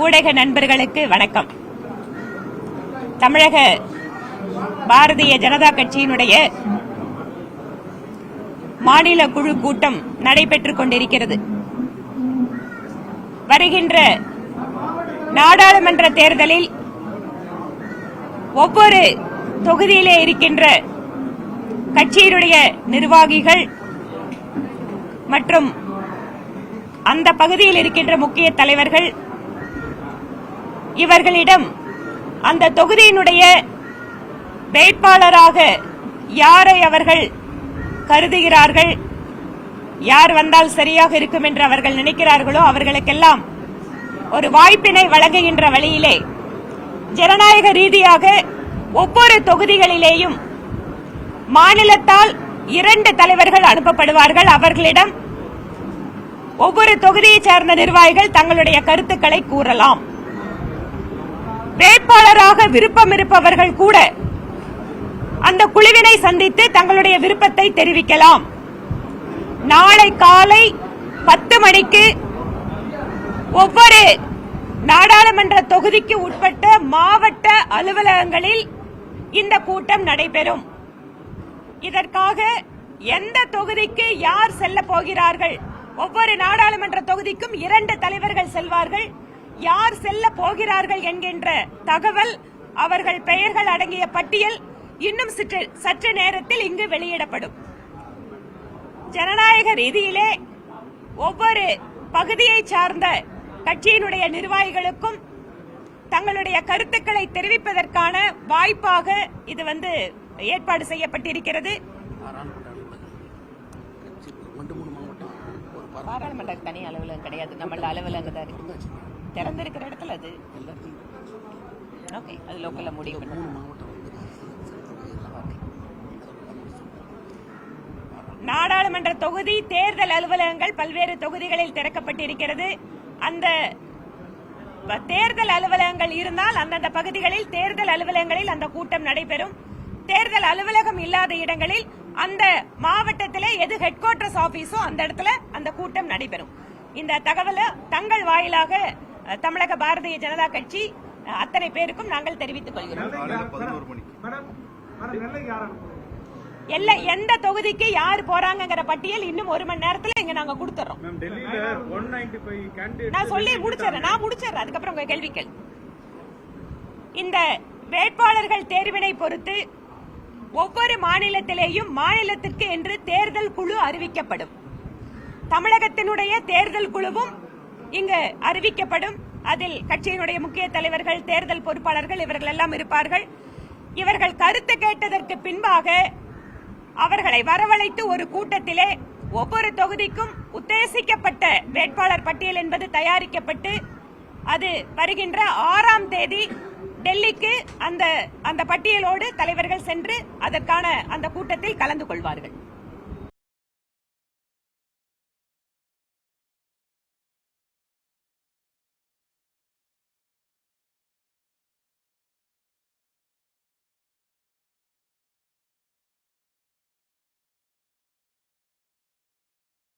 ஊடக நண்பர்களுக்கு வணக்கம். தமிழக பாரதிய ஜனதா கட்சியினுடைய மாநில குழு கூட்டம் நடைபெற்றுக் கொண்டிருக்கிறது. வருகின்ற நாடாளுமன்ற தேர்தலில் ஒவ்வொரு தொகுதியிலே இருக்கின்ற கட்சியினுடைய நிர்வாகிகள் மற்றும் அந்த பகுதியில் இருக்கின்ற முக்கிய தலைவர்கள் இவர்களிடம் அந்த தொகுதியினுடைய வேட்பாளராக யாரை அவர்கள் கருதுகிறார்கள் யார் வந்தால் சரியாக இருக்கும் என்று அவர்கள் நினைக்கிறார்களோ அவர்களுக்கெல்லாம் ஒரு வாய்ப்பினை வழங்குகின்ற வழியிலே ஜனநாயக ரீதியாக ஒவ்வொரு தொகுதிகளிலேயும் மாநிலத்தால் இரண்டு தலைவர்கள் அனுப்பப்படுவார்கள். அவர்களிடம் ஒவ்வொரு தொகுதியைச் சேர்ந்த நிர்வாகிகள் தங்களுடைய கருத்துக்களை கூறலாம். வேட்பாளராக விருப்பம் இருப்பவர்கள் கூட அந்த குழுவினை சந்தித்து தங்களுடைய விருப்பத்தை தெரிவிக்கலாம். நாளை காலை பத்து மணிக்கு ஒவ்வொரு நாடாளுமன்ற தொகுதிக்கு உட்பட்ட மாவட்ட அலுவலகங்களில் இந்த கூட்டம் நடைபெறும். இதற்காக எந்த தொகுதிக்கு யார் செல்ல போகிறார்கள்? ஒவ்வொரு நாடாளுமன்ற தொகுதிக்கும் இரண்டு தலைவர்கள் செல்வார்கள். யார் செல்ல போகிறார்கள் என்கின்ற தகவல் அவர்கள் பெயர்கள் அடங்கிய பட்டியல் இன்னும் சற்று சற்று நேரத்தில் இங்கு வெளியிடப்படும். ஜனநாயக ரீதியிலே ஒவ்வொரு பகுதியை சார்ந்த கட்சியினுடைய நிர்வாகிகளுக்கும் தங்களுடைய கருத்துக்களை தெரிவிப்பதற்கான வாய்ப்பாக இது வந்து ஏற்பாடு செய்யப்பட்டிருக்கிறது. பாராளுமன்ற தனி அலுவலகம் கிடையாது. நம்மள அலுவலகம் தான் இருக்கு. திறந்திருக்கிற இடத்துல அது ஓகே அது லோக்கல்ல முடிவு பண்ணுவோம் நாடாளுமன்ற தொகுதி தேர்தல் அலுவலகங்கள் பல்வேறு தொகுதிகளில் திறக்கப்பட்டிருக்கிறது. அந்த தேர்தல் அலுவலகங்கள் இருந்தால் அந்தந்த பகுதிகளில் தேர்தல் அலுவலகங்களில் அந்த கூட்டம் நடைபெறும். தேர்தல் அலுவலகம் இல்லாத இடங்களில் அந்த மாவட்டத்திலே எது ஹெட் குவார்டர்ஸ் ஆபீஸோ அந்த இடத்துல அந்த கூட்டம் நடைபெறும். இந்த தகவலை தங்கள் வாயிலாக தமிழக பாரதிய ஜனதா கட்சி அத்தனை பேருக்கும் நாங்கள் தெரிவித்துக் கொள்கிறோம். எல்லா எந்த தொகுதிக்கு யார் போறாங்கங்கிற பட்டியல் இன்னும் ஒரு மணி நேரத்துல இங்க நாங்க கொடுத்துறோம். நான் சொல்லி முடிச்சிடுறேன். நான் முடிச்சிடுறேன். அதுக்கப்புறம் உங்க கேள்விகள். இந்த வேட்பாளர்கள் தேர்வினை பொறுத்து ஒவ்வொரு மாநிலத்திலேயும் மாநிலத்திற்கு என்று தேர்தல் குழு அறிவிக்கப்படும். தமிழகத்தினுடைய தேர்தல் குழுவும் இங்கு அறிவிக்கப்படும் அதில் கட்சியினுடைய முக்கிய தலைவர்கள் தேர்தல் பொறுப்பாளர்கள் இவர்கள் எல்லாம் இருப்பார்கள். இவர்கள் கருத்து கேட்டதற்கு பின்பாக அவர்களை வரவழைத்து ஒரு கூட்டத்திலே ஒவ்வொரு தொகுதிக்கும் உத்தேசிக்கப்பட்ட வேட்பாளர் பட்டியல் என்பது தயாரிக்கப்பட்டு அது வருகின்ற ஆறாம் தேதி டெல்லிக்கு அந்த அந்த பட்டியலோடு தலைவர்கள் சென்று அதற்கான அந்த கூட்டத்தில் கலந்து கொள்வார்கள்.